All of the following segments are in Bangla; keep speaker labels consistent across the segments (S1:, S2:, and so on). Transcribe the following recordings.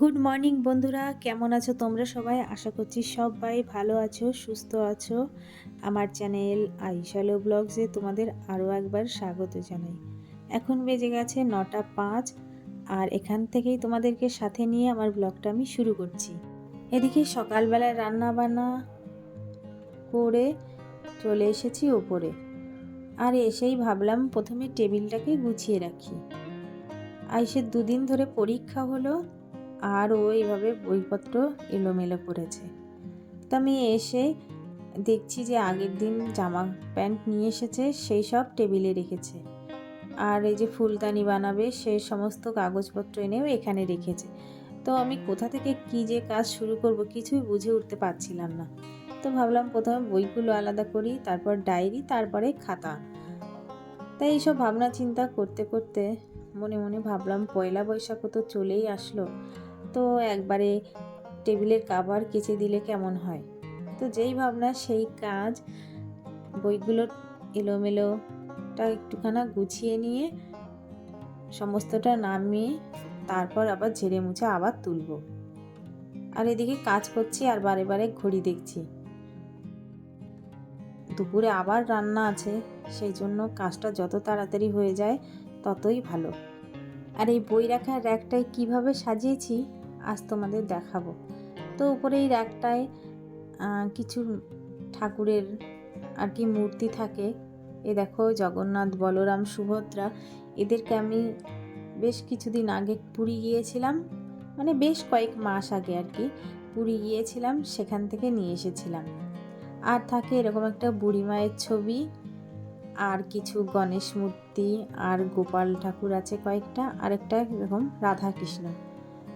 S1: গুড মর্নিং বন্ধুরা। কেমন আছো তোমরা সবাই? আশা করছি সবাই ভালো আছো, সুস্থ আছো। আমার চ্যানেল আইশালো ব্লগসে তোমাদের আরও একবার স্বাগত জানাই। এখন বেজে গেছে নটা পাঁচ, আর এখান থেকেই তোমাদেরকে সাথে নিয়ে আমার ব্লগটা আমি শুরু করছি। এদিকে সকালবেলায় রান্না বান্না করে চলে এসেছি ওপরে। আর এসেই ভাবলাম প্রথমে টেবিলটাকে গুছিয়ে রাখি। আইসের দুদিন ধরে পরীক্ষা হলো আর ও এইভাবে বইপত্র এলোমেলো করেছে। তা আমি এসে দেখছি যে আগের দিন জামা প্যান্ট নিয়ে এসেছে, সেই সব টেবিলে রেখেছে। আর এই যে ফুলদানি বানাবে সেই সমস্ত কাগজপত্র এনেও এখানে রেখেছে। তো আমি কোথা থেকে কি যে কাজ শুরু করব কিছুই বুঝে উঠতে পারছিলাম না। তো ভাবলাম প্রথমে বইগুলো আলাদা করি, তারপর ডায়েরি, তারপরে খাতা। তাই এইসব ভাবনা চিন্তা করতে করতে মনে মনে ভাবলাম পয়লা বৈশাখও তো চলেই আসলো। তো একবারে টেবিলের কাভার কেচে দিলে কেমন হয়? তো যেই ভাবনা, সেই কাজ, বইগুলো এলোমেলোটা একটুখানা গুছিয়ে নিয়ে সমস্তটা নামিয়ে তারপর আবার ঝেড়ে মুছে আবার তুলব। আর এদিকে কাজ করছি আর বারে বারে ঘড়ি দেখছি। দুপুরে আবার রান্না আছে, সেই জন্য কাজটা যত তাড়াতাড়ি হয়ে যায় ততই ভালো। আর এই বই রাখার র্যাকটায় কীভাবে সাজিয়েছি আজ তোমাদের দেখাবো। তো উপরে এই র্যাকটায় কিছু ঠাকুরের আর কি মূর্তি থাকে। এ দেখো, জগন্নাথ, বলরাম, সুভদ্রা। এদেরকে আমি বেশ কিছুদিন আগে পুরী গিয়েছিলাম। মানে বেশ কয়েক মাস আগে আর কি পুরী গিয়েছিলাম, সেখান থেকে নিয়ে এসেছিলাম। আর থাকে এরকম একটা বুড়ি মায়ের ছবি, আর কিছু গণেশ মূর্তি, আর গোপাল ঠাকুর আছে কয়েকটা, আর একটা এরকম রাধা কৃষ্ণ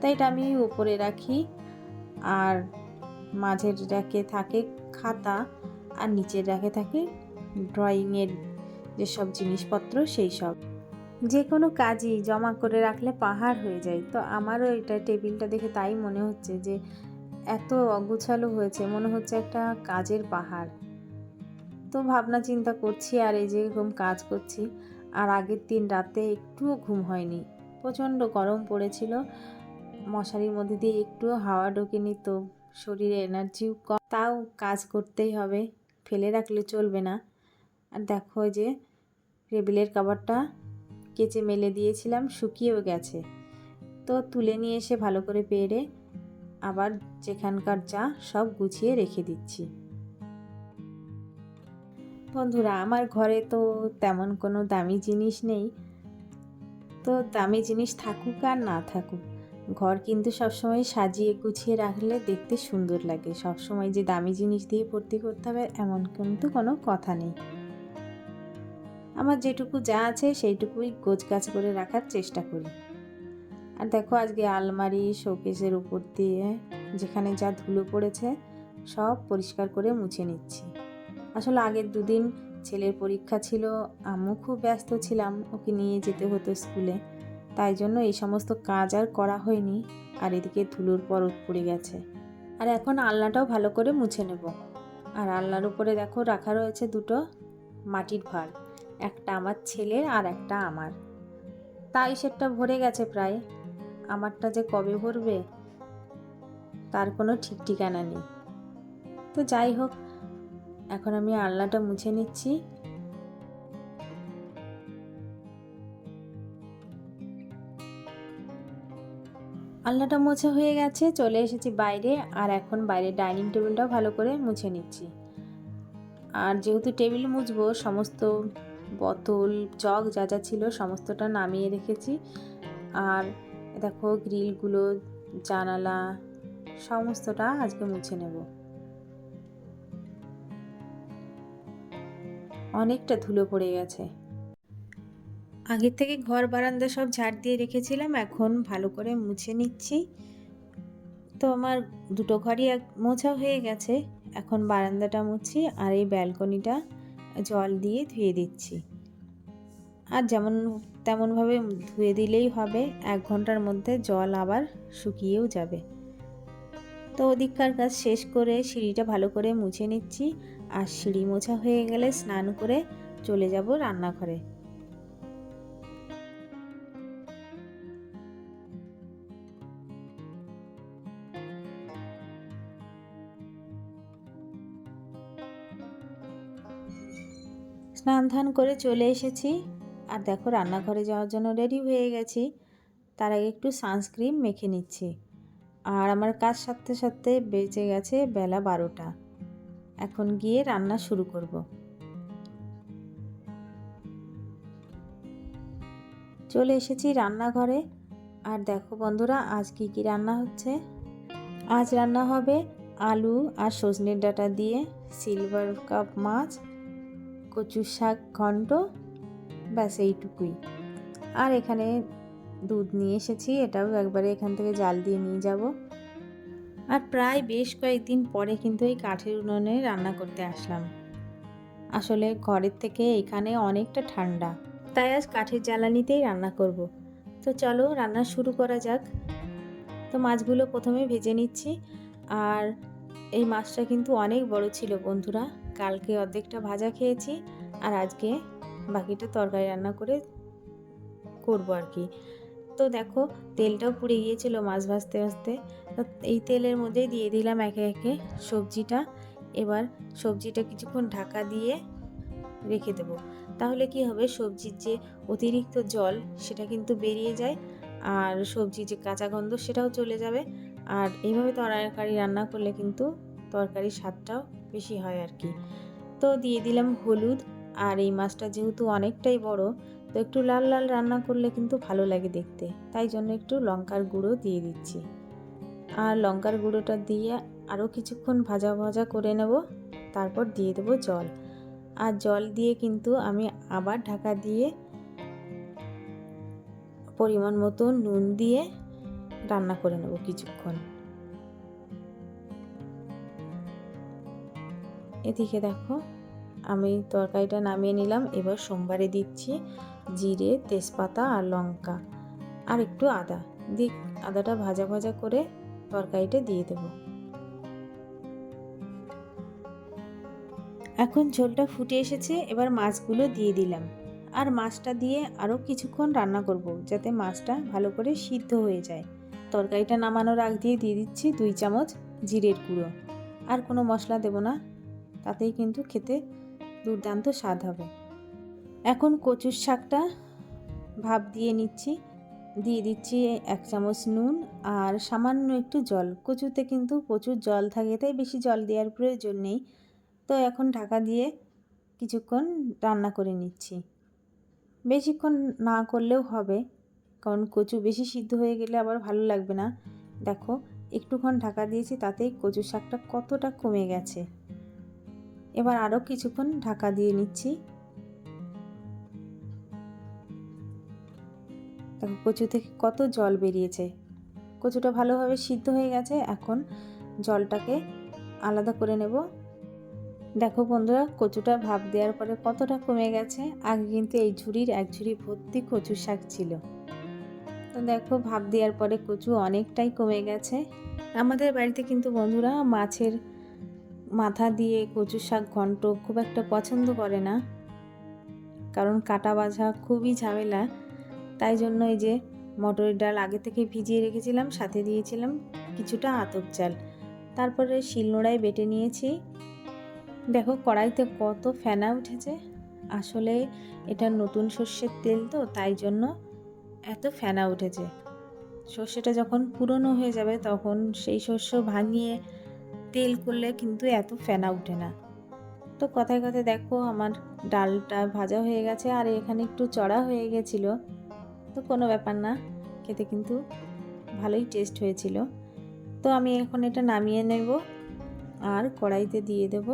S1: তাই এটা আমি উপরে রাখি। আর মাঝের র্যাকে থাকে খাতা, আর নিচের র্যাকে থাকে ড্রয়িংয়ের যেসব জিনিসপত্র, সেই সব। যে কোনো কাজই জমা করে রাখলে পাহাড় হয়ে যায়। তো আমারও এটা টেবিলটা দেখে তাই মনে হচ্ছে যে, এত অগুছালো হয়েছে, মনে হচ্ছে একটা কাজের পাহাড়। তো ভাবনা চিন্তা করছি আর এই যে এরকম কাজ করছি। আর আগের দিন রাতে একটুও ঘুম হয়নি। প্রচণ্ড গরম পড়েছিল। মশারির মধ্যে দিয়ে একটু হাওয়া ঢোকেনি তো। শরীরে এনার্জিও কম। তাও কাজ করতেই হবে। ফেলে রাখলে চলবে না। আর দেখো যে টেবিলের কাবারটা কেচে মেলে দিয়েছিলাম, শুকিয়েও গেছে। তো তুলে নিয়ে এসে ভালো করে পেরে আবার যেখানকার যা সব গুছিয়ে রেখে দিচ্ছি। বন্ধুরা, আমার ঘরে তো তেমন কোনো দামি জিনিস নেই। তো দামি জিনিস থাকুক আর না থাকুক ঘর কিন্তু সবসময় সাজিয়ে গুছিয়ে রাখলে দেখতে সুন্দর লাগে। সবসময় যে দামি জিনিস দিয়ে ভর্তি করতে হবে, এমন কিন্তু কোনো কথা নেই। আমার যেটুকু যা আছে, সেইটুকুই গোছ গাছ করে রাখার চেষ্টা করি। আর দেখো, আজকে আলমারি, শোকেসের উপর দিয়ে যেখানে যা ধুলো পড়েছে, সব পরিষ্কার করে মুছে নিচ্ছি। আসলে আগের দুদিন ছেলের পরীক্ষা ছিল, আমিও খুব ব্যস্ত ছিলাম, ওকে নিয়ে যেতে হতো স্কুলে। তাই জন্য এই সমস্ত কাজ আর করা হয়নি। আর এদিকে ধুলোর পরত পড়ে গেছে। আর এখন আলনাটাও ভালো করে মুছে নেব। আর আলনার উপরে দেখো রাখা রয়েছে দুটো মাটির ভার। একটা আমার ছেলের আর একটা আমার। তাই সেটা ভরে গেছে প্রায়। আমারটা যে কবে ভরবে, তার কোনো ঠিক ঠিকানা নেই। তো যাই হোক, এখন আমি আলনাটা মুছে নিচ্ছি। আলনাটা মোছা হয়ে গেছে, চলে এসেছি বাইরে আর এখন বাইরে ডাইনিং টেবিলটাও ভালো করে মুছে নিচ্ছি। আর যেহেতু টেবিল মুছবো, সমস্ত বোতল জগ যা যা ছিল সমস্তটা নামিয়ে রেখেছি। আর দেখো গ্রিলগুলো, জানালা, সমস্তটা আজকে মুছে নেব। অনেকটা ধুলো পড়ে গেছে। আগের থেকে ঘর বারান্দা সব ঝাড় দিয়ে রেখেছিলাম, এখন ভালো করে মুছে নিচ্ছি। তো আমার দুটো ঘরই এক মোছা হয়ে গেছে, এখন বারান্দাটা মুছি আর এই ব্যালকনিটা জল দিয়ে ধুয়ে দিচ্ছি। আর যেমন, তেমনভাবে ধুয়ে দিলেই হবে, এক ঘণ্টার মধ্যে জল আবার শুকিয়েও যাবে। তো ওদিককার কাজ শেষ করে সিঁড়িটা ভালো করে মুছে নিচ্ছি, আর সিঁড়ি মোছা হয়ে গেলে স্নান করে চলে যাব রান্নাঘরে। স্নান ধান করে চলে এসেছি। আর দেখো, রান্নাঘরে যাওয়ার জন্য রেডি হয়ে গেছি। তার আগে একটু সানস্ক্রিন মেখে নিচ্ছি। আর আমার কাজ সারতে সারতে বেঁচে গেছে বেলা বারোটা। এখন গিয়ে রান্না শুরু করব। চলে এসেছি রান্নাঘরে। আর দেখো বন্ধুরা, আজ কি কি রান্না হচ্ছে? আজ রান্না হবে আলু আর সজনের ডাটা দিয়ে সিলভার কাপ মাছ কচু শাক ঘন্ট, ব্যাস এইটুকুই। আর এখানে দুধ নিয়ে এসেছি, এটাও একবারে এখান থেকে জাল দিয়ে নিয়ে যাব। আর প্রায় বেশ কয়েকদিন পরে কিন্তু এই কাঠের উনুনে রান্না করতে আসলাম। আসলে ঘরের থেকে এখানে অনেকটা ঠান্ডা, তাই আজ কাঠের জ্বালানিতেই রান্না করব। তো চলো রান্না শুরু করা যাক। তো মাছগুলো প্রথমে ভেজে নিচ্ছি, আর এই মাছটা কিন্তু অনেক বড় ছিল বন্ধুরা। কালকে অর্ধেকটা ভাজা খেয়েছি আর আজকে বাকিটা তরকারি রান্না করে করব আর কি। তো দেখো, তেলটাও পুড়ে গিয়েছিল মাছ ভাজতে ভাজতে। তো এই তেলের মধ্যেই দিয়ে দিলাম একে একে সবজিটা। এবার সবজিটা কিছুক্ষণ ঢাকা দিয়ে রেখে দেবো। তাহলে কি হবে, সবজির যে অতিরিক্ত জল সেটা কিন্তু বেরিয়ে যায় আর সবজি যে কাঁচা গন্ধ সেটাও চলে যাবে। আর এইভাবে তরকারি রান্না করলে কিন্তু তরকারির স্বাদটাও বেশি হয় আর কি। তো দিয়ে দিলাম হলুদ, আর এই মাছটা যেহেতু অনেকটাই বড়, তো একটু লাল লাল রান্না করলে কিন্তু ভালো লাগে দেখতে। তাই জন্য একটু লঙ্কার গুঁড়ো দিয়ে দিচ্ছি। আর লঙ্কার গুঁড়োটা দিয়ে আরও কিছুক্ষণ ভাজা ভাজা করে নেব, তারপর দিয়ে দেবো জল। আর জল দিয়ে কিন্তু আমি আবার ঢাকা দিয়ে পরিমাণ মতো নুন দিয়ে রান্না করে নেব কিছুক্ষণ। এদিকে দেখো, আমি তরকারিটা নামিয়ে নিলাম। এবার সোমবারে দিচ্ছি জিরে, তেজপাতা আর লঙ্কা। আর একটু আদা। দিয়ে আদাটা ভাজা ভাজা করে তরকারিটা দিয়ে দেব। এখন ঝোলটা ফুটে এসেছে, এবার মাছগুলো দিয়ে দিলাম। আর মাছটা দিয়ে আরও কিছুক্ষণ রান্না করব, যাতে মাছটা ভালো করে সিদ্ধ হয়ে যায়। তরকারিটা নামানোর আগ দিয়ে দিয়ে দিচ্ছি দুই চামচ জিরের গুঁড়ো। আর কোনো মশলা দেব না। তাতেই কিন্তু খেতে দুর্দান্ত স্বাদ হবে। এখন কচুর শাকটা ভাপ দিয়ে নিচ্ছি, দিয়ে দিচ্ছি এক চামচ নুন আর সামান্য একটু জল। কচুতে কিন্তু প্রচুর জল থাকে, তাই বেশি জল দেওয়ার প্রয়োজন নেই। তো এখন ঢাকা দিয়ে কিছুক্ষণ রান্না করে নিচ্ছি। বেশিক্ষণ না করলেও হবে, কারণ কচু বেশি সিদ্ধ হয়ে গেলে আবার ভালো লাগবে না। দেখো, একটুক্ষণ ঢাকা দিয়েছি, তাতেই কচু শাকটা কতটা কমে গেছে। এবার আরও কিছুক্ষণ ঢাকা দিয়ে নিচ্ছি। দেখো, কচু থেকে কত জল বেরিয়েছে। কচুটা ভালোভাবে সিদ্ধ হয়ে গেছে, এখন জলটাকে আলাদা করে নেব। দেখো বন্ধুরা, কচুটা ভাপ দেওয়ার পরে কতটা কমে গেছে। আগে কিন্তু এই ঝুড়ির এক ঝুড়ি ভর্তি কচু শাক ছিল। তো দেখো, ভাপ দেওয়ার পরে কচু অনেকটাই কমে গেছে। আমাদের বাড়িতে কিন্তু বন্ধুরা মাছের মাথা দিয়ে কচু শাক ঘন্ট খুব একটা পছন্দ করে না। কারণ কাটা বাছা খুবই ঝামেলা। তাই জন্য এই যে মটরের ডাল আগে থেকে ভিজিয়ে রেখেছিলাম, সাথে দিয়েছিলাম কিছুটা আতপ চাল। তারপরে শিলনোড়ায় বেটে নিয়েছি। দেখো কড়াইতে কত ফেনা উঠেছে। আসলে এটা নতুন সর্ষের তেল তো, তাই জন্য এত ফেনা উঠেছে। সর্ষেটা যখন পুরনো হয়ে যাবে, তখন সেই শস্য ভাঙিয়ে তেল করলে কিন্তু এত ফেনা উঠে না। তো কথায় কথায় দেখো আমার ডালটা ভাজা হয়ে গেছে আর এখানে একটু চড়া হয়ে গেছিল। তো কোনো ব্যাপার না, খেতে কিন্তু ভালোই টেস্ট হয়েছিল। তো আমি এখন এটা নামিয়ে নেব আর কড়াইতে দিয়ে দেব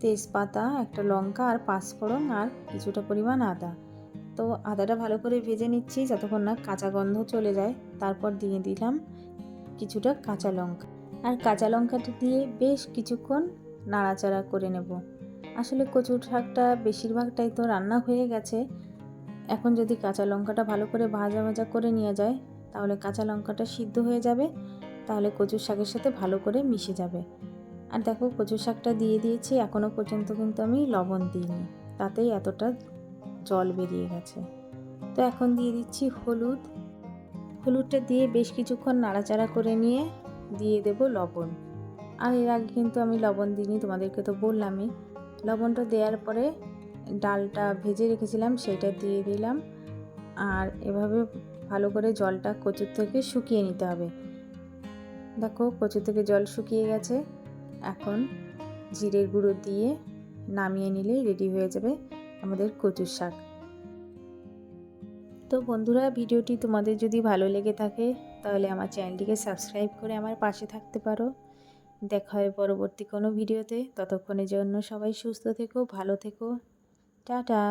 S1: তেজপাতা, একটা লঙ্কা আর পাঁচফোড়ন আর কিছুটা পরিমাণ আদা। তো আদাটা ভালো করে ভেজে নিচ্ছি, যতক্ষণ না কাঁচা গন্ধ চলে যায়। তারপর দিয়ে দিলাম কিছুটা কাঁচা লঙ্কা। আর কাঁচা লঙ্কাটা দিয়ে বেশ কিছুক্ষণ নাড়াচাড়া করে নেব। আসলে কচুর শাকটা বেশিরভাগটাই তো রান্না হয়ে গেছে। এখন যদি কাঁচা লঙ্কাটা ভালো করে ভাজা ভাজা করে নিয়ে যায়, তাহলে কাঁচা লঙ্কাটা সিদ্ধ হয়ে যাবে, তাহলে কচুর শাকের সাথে ভালো করে মিশে যাবে। আর দেখো, কচুর শাকটা দিয়ে দিয়েছি এখনও পর্যন্ত কিন্তু আমি লবণ দিইনি। তাতেই এতটা জল বেরিয়ে গেছে। তো এখন দিয়ে দিচ্ছি হলুদ। হলুদটা দিয়ে বেশ কিছুক্ষণ নাড়াচাড়া করে নিয়ে দিয়ে দেব লবণ। আর এর আগে কিন্তু আমি লবণ দিইনি, তোমাদেরকে তো বললামই। লবণটা দেওয়ার পরে ডালটা ভেজে রেখেছিলাম, সেটা দিয়ে দিলাম। আর এভাবে ভালো করে জলটা কচুর থেকে শুকিয়ে নিতে হবে। দেখো কচু থেকে জল শুকিয়ে গেছে। এখন জিরের গুঁড়ো দিয়ে নামিয়ে নিলেই রেডি হয়ে যাবে আমাদের কচুর শাক। তো বন্ধুরা, ভিডিওটি তোমাদের যদি ভালো লেগে থাকে তাহলে আমার চ্যানেলটিকে সাবস্ক্রাইব করে আমার পাশে থাকতে পারো। দেখা হয় পরবর্তী কোনো ভিডিওতে। ততক্ষণের জন্য সবাই সুস্থ থেকো, ভালো থেকো। টাটা।